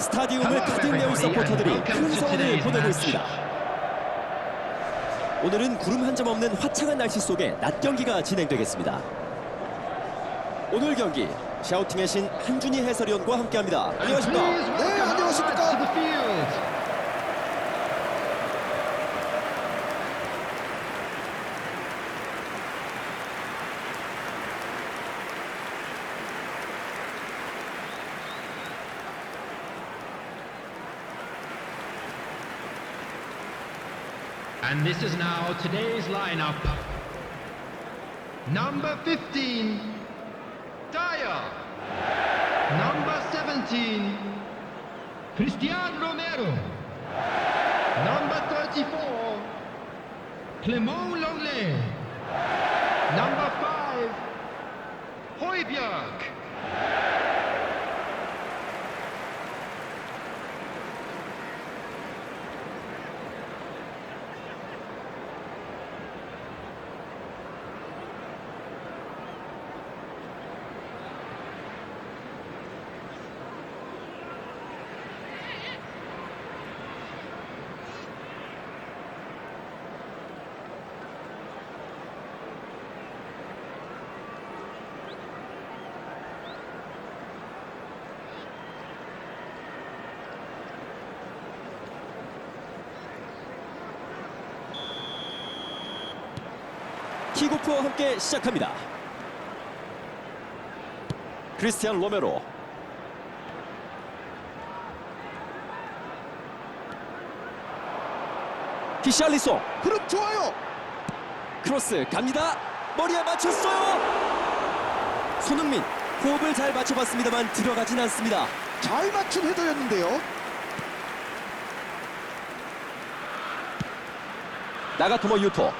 스타디움을 가득 메운 서포터들이 큰 성원을 보내고 있습니다. 오늘은 구름 한 점 없는 화창한 날씨 속에 낮 경기가 진행되겠습니다. 오늘 경기 샤우팅의 신 한준희 해설위원과 함께합니다. 안녕하십니까? 네, 안녕하십니까? And this is now today's lineup. Number 15, Dyer. Number 17, Christian Romero. Number 34, Clement 킥오프와 함께 시작합니다. 크리스티안 로메로 히샬리송 흐름 좋아요. 크로스 갑니다. 머리에 맞췄어요. 손흥민 호흡을 잘 맞춰봤습니다만 들어가진 않습니다. 잘 맞춘 헤더였는데요. 나가토모 유토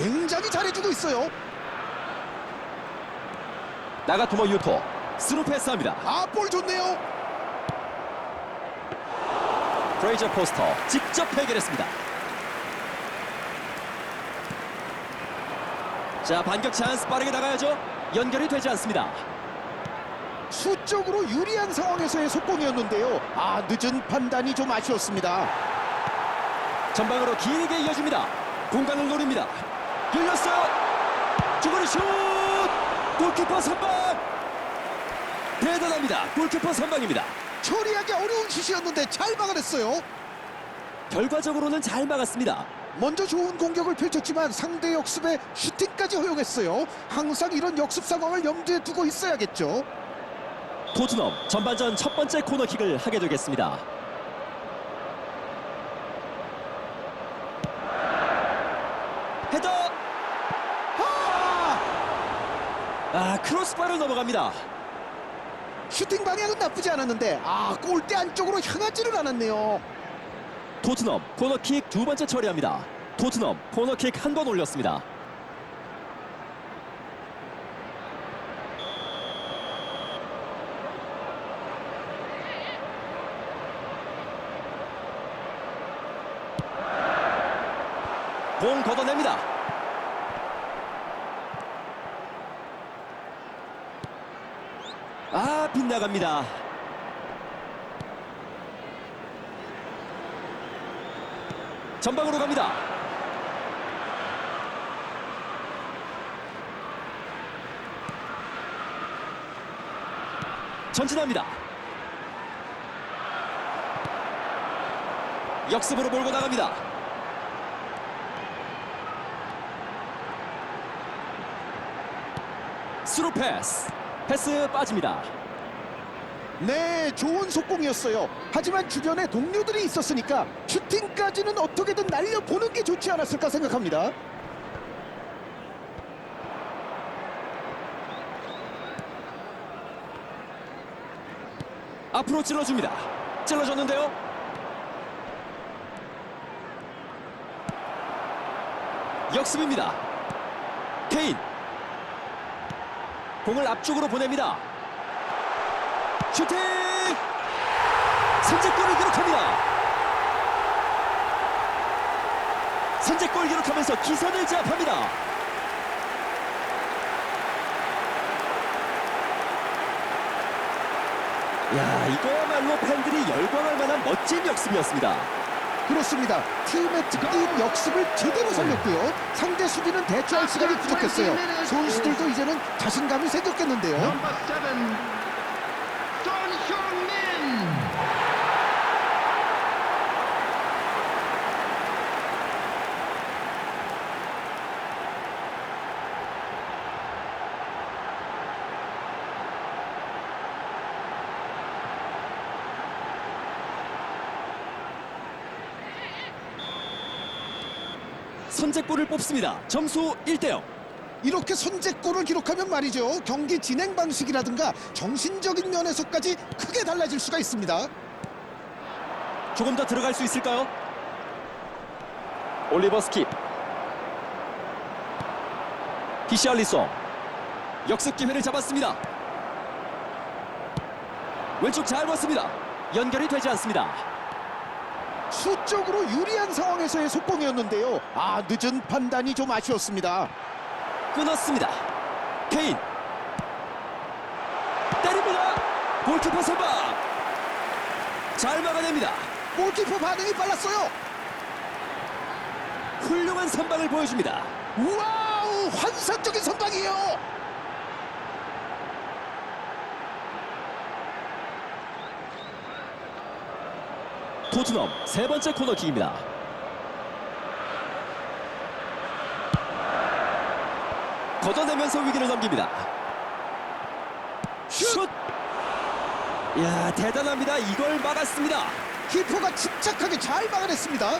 굉장히 잘해주고 있어요. 나가토모 유토 스루 패스합니다. 아, 볼 좋네요. 프레이저 포스터 직접 해결했습니다. 자 반격 찬스 빠르게 나가야죠. 연결이 되지 않습니다. 수적으로 유리한 상황에서의 속공이었는데요. 아, 늦은 판단이 좀 아쉬웠습니다. 전방으로 길게 이어줍니다. 공간을 노립니다. 열렸어요. 주거리 슛! 골키퍼 선방! 대단합니다. 골키퍼 선방입니다. 처리하기 어려운 슛이었는데 잘 막아냈어요. 결과적으로는 잘 막았습니다. 먼저 좋은 공격을 펼쳤지만 상대 역습에 슈팅까지 허용했어요. 항상 이런 역습 상황을 염두에 두고 있어야겠죠. 토트넘 전반전 첫 번째 코너킥을 하게 되겠습니다. 헤더! 아! 아 크로스바를 넘어갑니다. 슈팅 방향은 나쁘지 않았는데 아 골대 안쪽으로 향하지는 않았네요. 토트넘 코너킥 두 번째 처리합니다. 토트넘 코너킥 한 번 올렸습니다. 공 걷어냅니다. 아 빗나갑니다. 전방으로 갑니다. 전진합니다. 역습으로 몰고 나갑니다. 스루 패스. 패스 빠집니다. 네, 좋은 속공이었어요. 하지만 주변에 동료들이 있었으니까 슈팅까지는 어떻게든 날려보는 게 좋지 않았을까 생각합니다. 앞으로 찔러줍니다. 찔러줬는데요. 역습입니다. 케인. 공을 앞쪽으로 보냅니다. 슈팅! 선제골을 기록합니다. 선제골 기록하면서 기선을 제압합니다. 야, 이거야말로 팬들이 열광할 만한 멋진 역습이었습니다. 그렇습니다. 팀의 특기인 역습을 제대로 살렸고요. 상대 수비는 대처할 시간이 부족했어요. 아, 선수들도 이제는 자신감이 생겼겠는데요. 선제골을 뽑습니다. 점수 1대 0. 이렇게 선제골을 기록하면 말이죠. 경기 진행 방식이라든가 정신적인 면에서까지 크게 달라질 수가 있습니다. 조금 더 들어갈 수 있을까요? 올리버 스킵. 히샬리송. 역습 기회를 잡았습니다. 왼쪽 잘 봤습니다. 연결이 되지 않습니다. 수적으로 유리한 상황에서의 속공이었는데요. 아 늦은 판단이 좀 아쉬웠습니다. 끊었습니다. 케인. 때립니다. 골키퍼 선방. 잘 막아냅니다. 골키퍼 반응이 빨랐어요. 훌륭한 선방을 보여줍니다. 와우 환상적인 선방이에요. 토트넘 세 번째 코너킥입니다. 걷어내면서 위기를 넘깁니다. 슛! 야 대단합니다. 이걸 막았습니다. 키퍼가 침착하게 잘 막아냈습니다.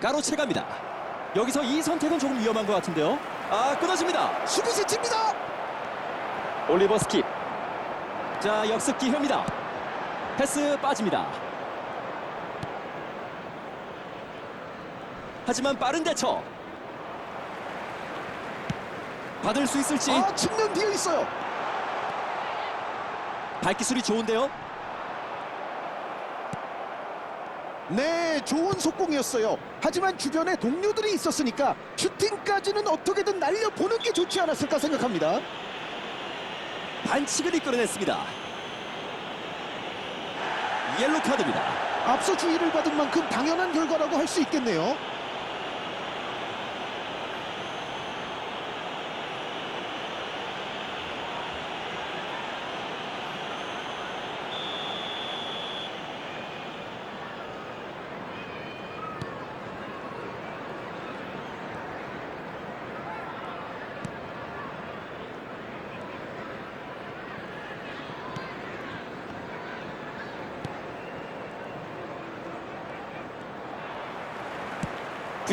가로채갑니다. 여기서 이 선택은 조금 위험한 것 같은데요. 아 끊어집니다. 수비 세치입니다. 올리버 스킵. 자 역습 기회입니다. 패스 빠집니다. 하지만 빠른 대처. 받을 수 있을지 아 측면 비어 있어요. 발기술이 좋은데요. 네, 좋은 속공이었어요. 하지만 주변에 동료들이 있었으니까 슈팅까지는 어떻게든 날려보는 게 좋지 않았을까 생각합니다. 반칙을 이끌어냈습니다. 옐로 카드입니다. 앞서 주의를 받은 만큼 당연한 결과라고 할 수 있겠네요.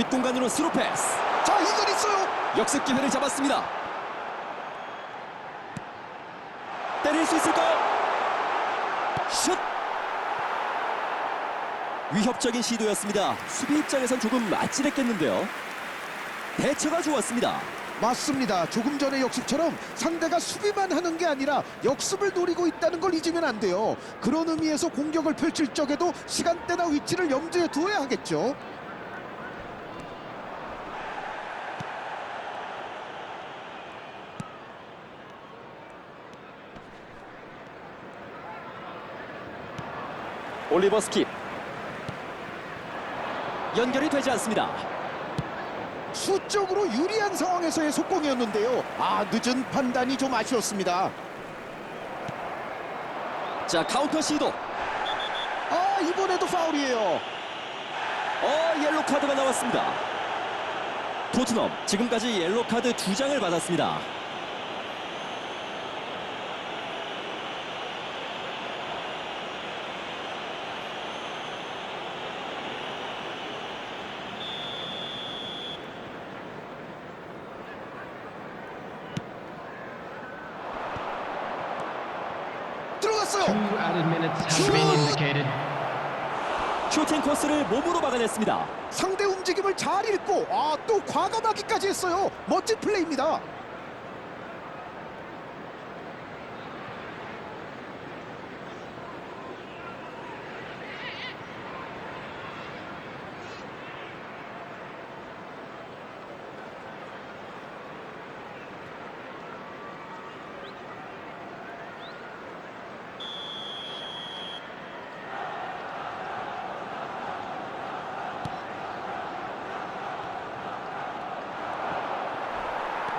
뒷공간으로 스루 패스. 자, 이건 있어요. 역습 기회를 잡았습니다. 때릴 수 있을까요? 슛! 위협적인 시도였습니다. 수비 입장에선 조금 아찔했겠는데요. 대처가 좋았습니다. 맞습니다. 조금 전의 역습처럼 상대가 수비만 하는 게 아니라 역습을 노리고 있다는 걸 잊으면 안 돼요. 그런 의미에서 공격을 펼칠 적에도 시간대나 위치를 염두에 두어야 하겠죠. 올리버 스킵. 연결이 되지 않습니다. 수적으로 유리한 상황에서의 속공이었는데요. 아, 늦은 판단이 좀 아쉬웠습니다. 자, 카운터 시도. 아, 이번에도 파울이에요. 어, 옐로 카드가 나왔습니다. 토트넘 지금까지 옐로 카드 두 장을 받았습니다. 들어갔어요. Two added minutes have been indicated. 슈팅 코스를 몸으로 막아냈습니다. 상대 움직임을 잘 읽고 아, 또 과감하기까지 했어요. 멋진 플레이입니다.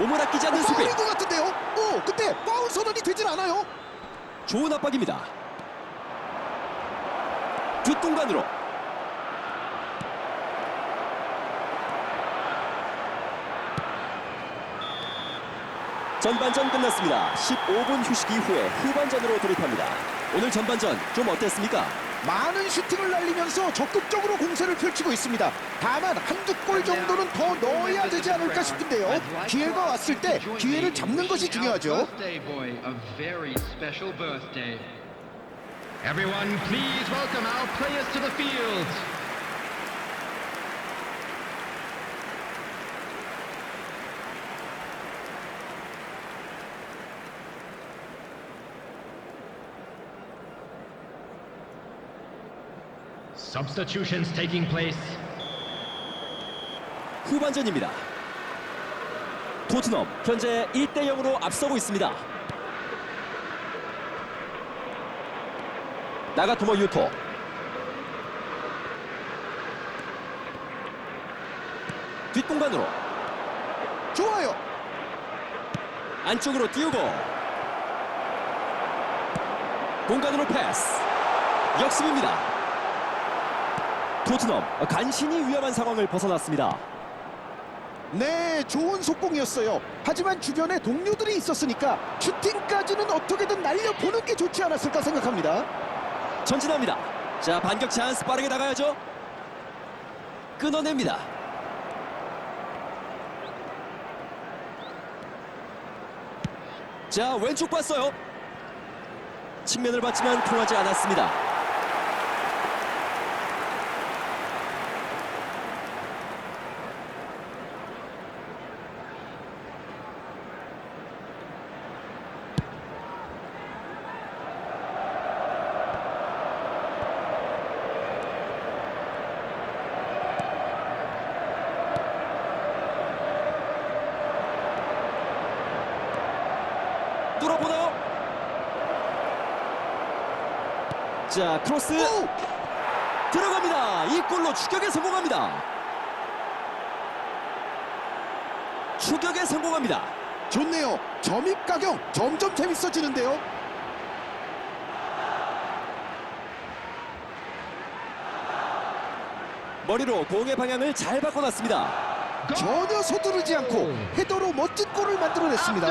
몸을 아끼지 않는 수비. 파울인 것 같은데요. 오, 근데 파울 선언이 되질 않아요. 좋은 압박입니다. 뒷공간으로 전반전 끝났습니다. 15분 휴식 이후에 후반전으로 돌입합니다. 오늘 전반전 좀 어땠습니까? 많은 슈팅을 날리면서 적극적으로 공세를 펼치고 있습니다. 다만 한두 골 정도는 더 넣어야 되지 않을까 싶은데요. 기회가 왔을 때 기회를 잡는 것이 중요하죠. Everyone, please welcome our players to the field. Substitutions taking place. 후반전입니다. 토트넘 현재 1대 0으로 앞서고 있습니다. 나가토모 유토 뒷공간으로 좋아요. 안쪽으로 띄우고 공간으로 패스 역습입니다. 토트넘 간신히 위험한 상황을 벗어났습니다. 네, 좋은 속공이었어요. 하지만 주변에 동료들이 있었으니까 슈팅까지는 어떻게든 날려보는 게 좋지 않았을까 생각합니다. 전진합니다. 자 반격 찬스 빠르게 나가야죠. 끊어냅니다. 자 왼쪽 봤어요. 측면을 봤지만 통하지 않았습니다. 뚫어보나요? 자 크로스 오! 들어갑니다. 이 골로 추격에 성공합니다. 추격에 성공합니다. 좋네요. 점입 가경 점점 재밌어지는데요. 머리로 공의 방향을 잘 바꿔놨습니다. 전혀 서두르지 않고 헤더로 멋진 골을 만들어냈습니다.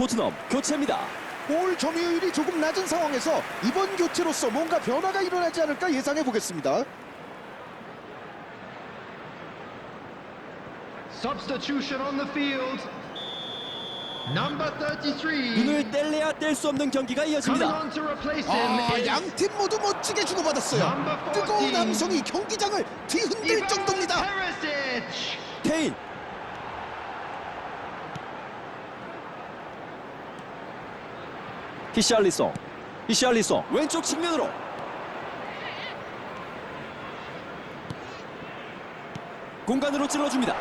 토트넘 교체입니다. 골 점유율이 조금 낮은 상황에서 이번 교체로서 뭔가 변화가 일어나지 않을까 예상해 보겠습니다. Substitution on the field. Number 33. 눈을 뗄래야 뗄 수 없는 경기가 Coming 이어집니다. on to replace him 아, is 양팀 모두 멋지게 주고받았어요. 뜨거운 함성이 경기장을 뒤흔들 Ivan 정도입니다. Perisic. 케인 히샬리송. 히샬리송. 왼쪽 측면으로. 공간으로 찔러줍니다.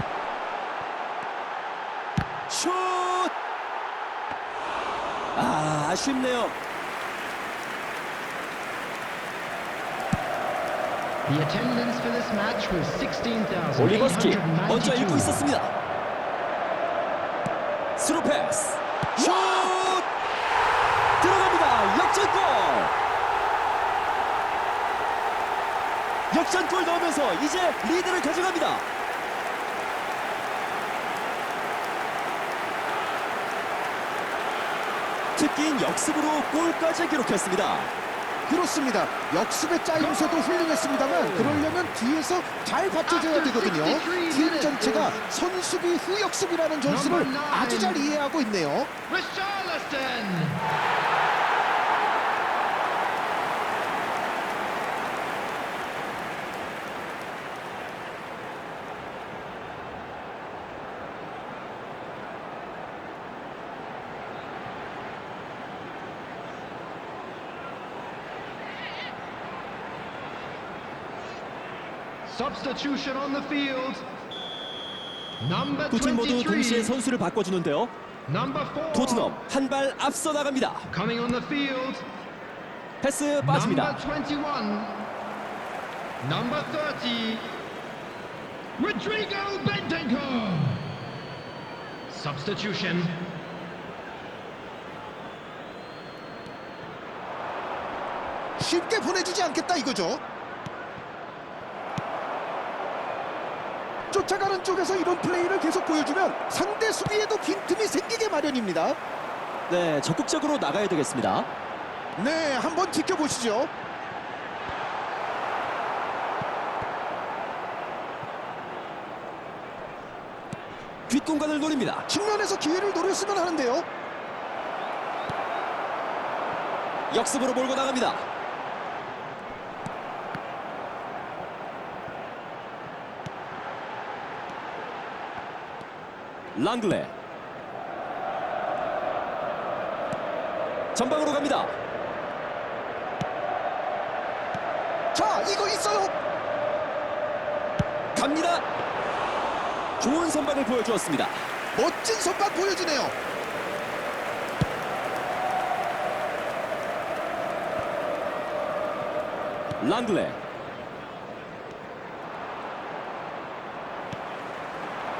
슛! 아 아쉽네요. The attendance for this match was 16,892. 올리버스키 먼저 읽고 있었습니다. 스루 패스. 슛! 역전골 역전골 넣으면서 이제 리드를 가져갑니다 특기인 역습으로 골까지 기록했습니다 그렇습니다. 역습의 짜임새도 훌륭했습니다만 그러려면 뒤에서 잘 받쳐줘야 되거든요. 팀 전체가 선수비 후 역습이라는 전술을 아주 잘 이해하고 있네요. Substitution on the field. Number 두 팀 모두 23. 동시에 선수를 바꿔주는데요. Number 4. 토트넘 한 발 앞서 나갑니다. Coming on the field. 패스 빠집니다. Number 21. Number 30. Rodrigo Bentancur. Substitution. 쉽게 보내주지 않겠다 이거죠. 쫓아가는 쪽에서 이런 플레이를 계속 보여주면 상대 수비에도 빈틈이 생기게 마련입니다. 네, 적극적으로 나가야 되겠습니다. 네, 한번 지켜보시죠. 뒷공간을 노립니다. 측면에서 기회를 노렸으면 하는데요. 역습으로 몰고 나갑니다. 랑글레 전방으로 갑니다. 자, 이거 있어요. 갑니다. 좋은 선방을 보여주었습니다. 멋진 선방 보여주네요. 랑글레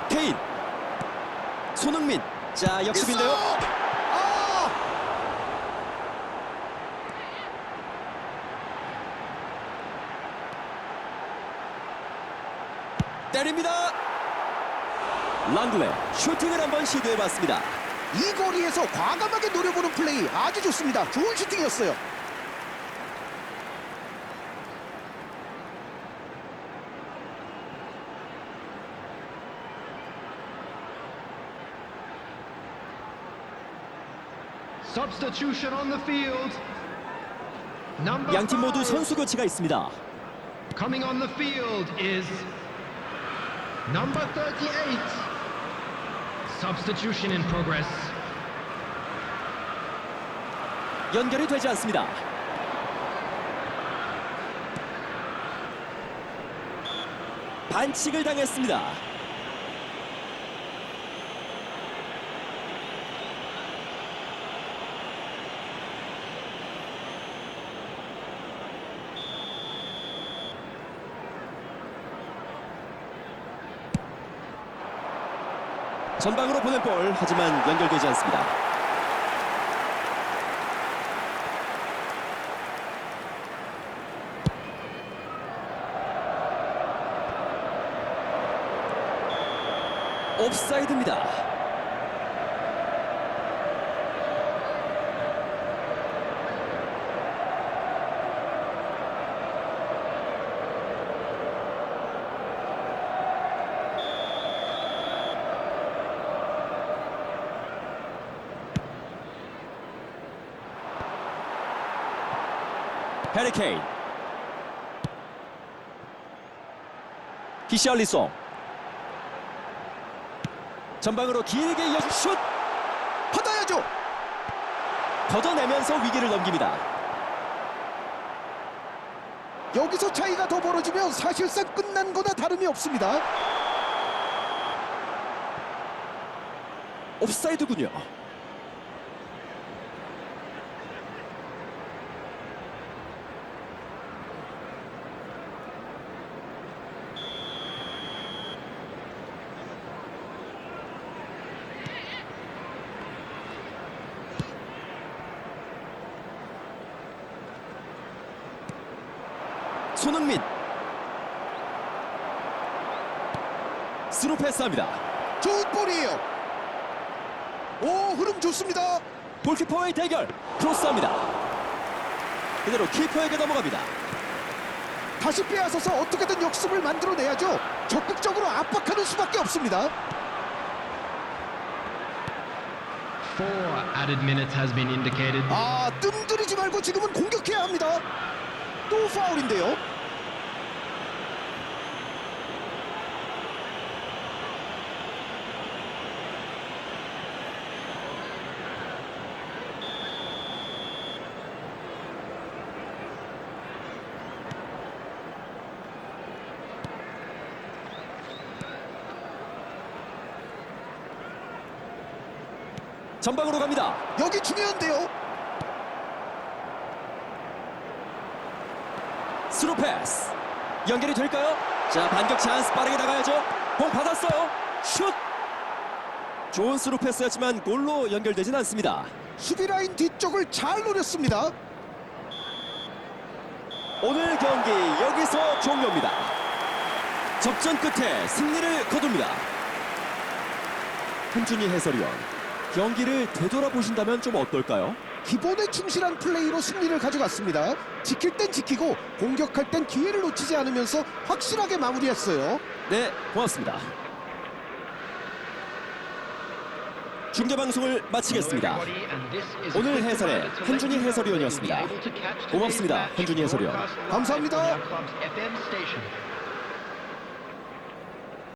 케인 손흥민 자 역습인데요. 아! 때립니다. 랑글레 슈팅을 한번 시도해봤습니다. 이 거리에서 과감하게 노려보는 플레이 아주 좋습니다. 좋은 슈팅이었어요. Substitution on the field. Number 양팀 모두. 선수 교체가 있습니다. Coming on the field is number 38. Substitution in progress. 연결이 되지 않습니다. 반칙을 당했습니다. 전방으로 보낸 볼 하지만 연결되지 않습니다. 옵사이드입니다. 해리케인 히샬리송 전방으로 길게 이어진 슛 받아야죠. 걷어내면서 위기를 넘깁니다. 여기서 차이가 더 벌어지면 사실상 끝난 거나 다름이 없습니다. 옵사이드군요. 손흥민 스루 패스합니다. 좋은 볼이에요. 오, 흐름 좋습니다. 골키퍼와의 대결 크로스합니다. 그대로 키퍼에게 넘어갑니다. 다시 빼앗아서 어떻게든 역습을 만들어내야죠. 적극적으로 압박하는 수밖에 없습니다. Four added minutes has been indicated. 아, 뜸들이지 말고 지금은 공격해야 합니다. 또 파울인데요. 전방으로 갑니다. 여기 중요한데요. 스루 패스. 연결이 될까요? 자, 반격 찬스 빠르게 나가야죠. 공 받았어요. 슛. 좋은 스루 패스였지만 골로 연결되진 않습니다. 수비 라인 뒤쪽을 잘 노렸습니다. 오늘 경기 여기서 종료입니다. 접전 끝에 승리를 거둡니다. 한준희 해설위원, 경기를 되돌아보신다면 좀 어떨까요? 기본에 충실한 플레이로 승리를 가져갔습니다. 지킬 땐 지키고 공격할 땐 기회를 놓치지 않으면서 확실하게 마무리했어요. 네, 고맙습니다. 중계 방송을 마치겠습니다. 오늘 해설의 한준희 해설위원이었습니다. 고맙습니다, 한준희 해설위원. 감사합니다.